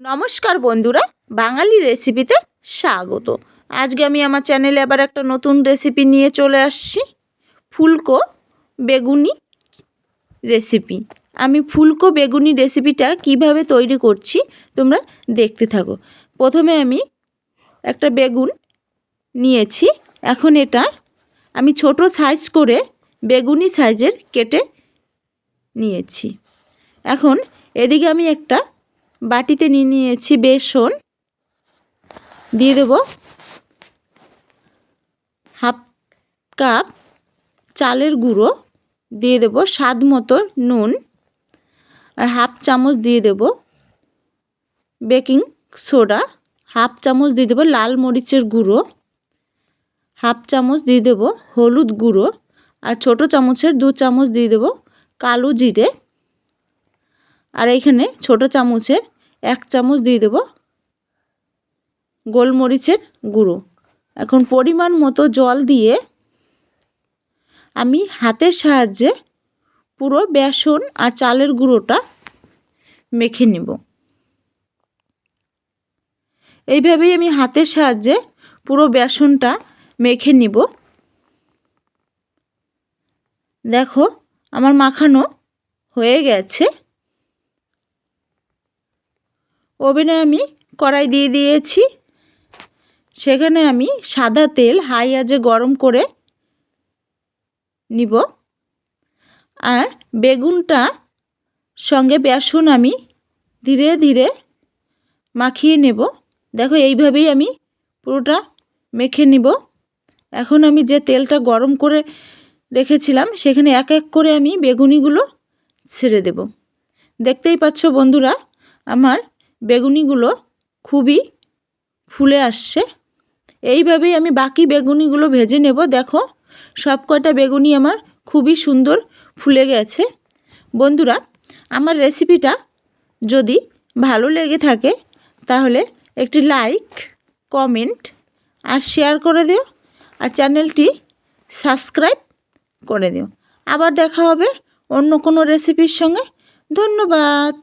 নমস্কার বন্ধুরা, বাঙালি রেসিপিতে স্বাগত। আজকে আমি আমার চ্যানেলে আবার একটা নতুন রেসিপি নিয়ে চলে আসছি। ফুলকো বেগুনি রেসিপি আমি ফুলকো বেগুনি রেসিপিটা কীভাবে তৈরি করছি তোমরা দেখতে থাকো। প্রথমে আমি একটা বেগুন নিয়েছি। এখন এটা আমি ছোট সাইজ করে বেগুনি সাইজের কেটে নিয়েছি। এখন এদিকে আমি একটা বাটিতে নিয়ে নিয়েছি বেসন। দিয়ে দেব হাফ কাপ চালের গুঁড়ো। দিয়ে দেব স্বাদ মতো নুন। আর হাফ চামচ দিয়ে দেব বেকিং সোডা। হাফ চামচ দিয়ে দেবো লাল মরিচের গুঁড়ো। হাফ চামচ দিয়ে দেবো হলুদ গুঁড়ো। আর ছোটো চামচের দু চামচ দিয়ে দেবো কালো জিরে। আর এইখানে ছোটো চামচের এক চামচ দিয়ে দেব গোলমরিচের গুঁড়ো। এখন পরিমাণ মতো জল দিয়ে আমি হাতের সাহায্যে পুরো বেসন আর চালের গুঁড়োটা মেখে নেব। এইভাবেই আমি হাতের সাহায্যে পুরো বেসনটা মেখে নিব। দেখো, আমার মাখানো হয়ে গেছে। ওভেনে আমি কড়াই দিয়ে দিয়েছি। সেখানে আমি সাদা তেল হাই আজে গরম করে নিব। আর বেগুনটা সঙ্গে বেসন আমি ধীরে ধীরে মাখিয়ে নেব। দেখো এইভাবেই আমি পুরোটা মেখে নিব। এখন আমি যে তেলটা গরম করে রেখেছিলাম, সেখানে এক এক করে আমি বেগুনিগুলো ছেড়ে দেব। দেখতেই পাচ্ছ বন্ধুরা, আমার বেগুনিগুলো খুবই ফুলে আসছে। এইভাবেই আমি বাকি বেগুনিগুলো ভেজে নেব। দেখো সব কয়টা বেগুনি আমার খুবই সুন্দর ফুলে গেছে। বন্ধুরা, আমার রেসিপিটা যদি ভালো লেগে থাকে, তাহলে একটি লাইক, কমেন্ট আর শেয়ার করে দিও আর চ্যানেলটি সাবস্ক্রাইব করে দিও। আবার দেখা হবে অন্য কোনো রেসিপির সঙ্গে। ধন্যবাদ।